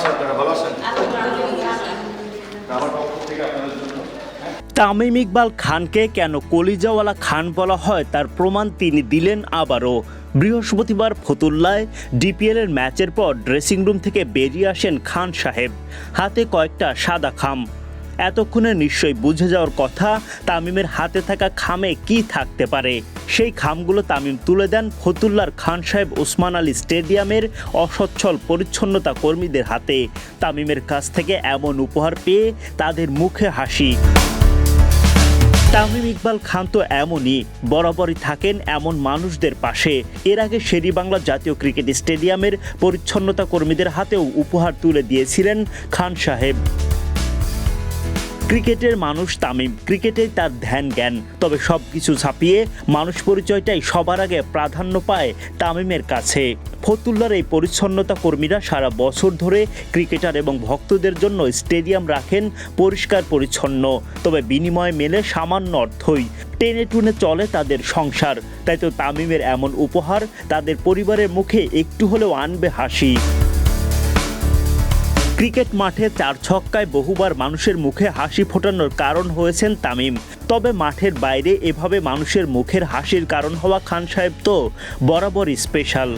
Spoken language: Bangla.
জন্য তামিম ইকবাল খানকে কেন কলিজাওয়ালা খান বলা হয় তার প্রমাণ তিনি দিলেন আবারও। বৃহস্পতিবার ফতুল্লায় ডিপিএলের ম্যাচের পর ড্রেসিং রুম থেকে বেরিয়ে আসেন খান সাহেব। হাতে কয়েকটা সাদা খাম। এতক্ষণে নিশ্চয়ই বুঝে যাওয়ার কথা, তামিমের হাতে থাকা খামে কি থাকতে পারে? সেই খামগুলো তামিম তুলে দেন ফতুল্লার খান সাহেব ওসমান আলী স্টেডিয়ামের অসচ্ছল পরিচ্ছন্নতা কর্মীদের হাতে। তামিমের কাছ থেকে এমন উপহার পেয়ে তাদের মুখে হাসি। তামিম ইকবাল খান তো এমনই, বরাবরই থাকেন এমন মানুষদের পাশে। এর আগে শেরি বাংলা জাতীয় ক্রিকেট স্টেডিয়ামের পরিচ্ছন্নতা কর্মীদের হাতেও উপহার তুলে দিয়েছিলেন খান সাহেব। ক্রিকেটের মানুষ তামিম। ক্রিকেটেই তার ধ্যান, জ্ঞান। তবে সব কিছু ছাপিয়ে মানুষ পরিচয়টাই সবার আগে প্রাধান্য পায় তামিমের কাছে। ফতুল্লার এই পরিচ্ছন্নতা কর্মীরা সারা বছর ধরে ক্রিকেটার এবং ভক্তদের জন্য স্টেডিয়াম রাখেন পরিষ্কার পরিচ্ছন্ন। তবে বিনিময়ে মেলে সামান্য অর্থই। টেনে টুনে চলে তাদের সংসার। তাই তো তামিমের এমন উপহার তাদের পরিবারের মুখে একটু হলেও আনবে হাসি। ক্রিকেট মাঠে চার ছক্কায় বহুবার মানুষের মুখে হাসি ফোটানোর কারণ হয়েছেন তামিম। তবে মাঠের বাইরে এভাবে মানুষের মুখের হাসির কারণ হওয়া খান সাহেব তো বরাবরই স্পেশাল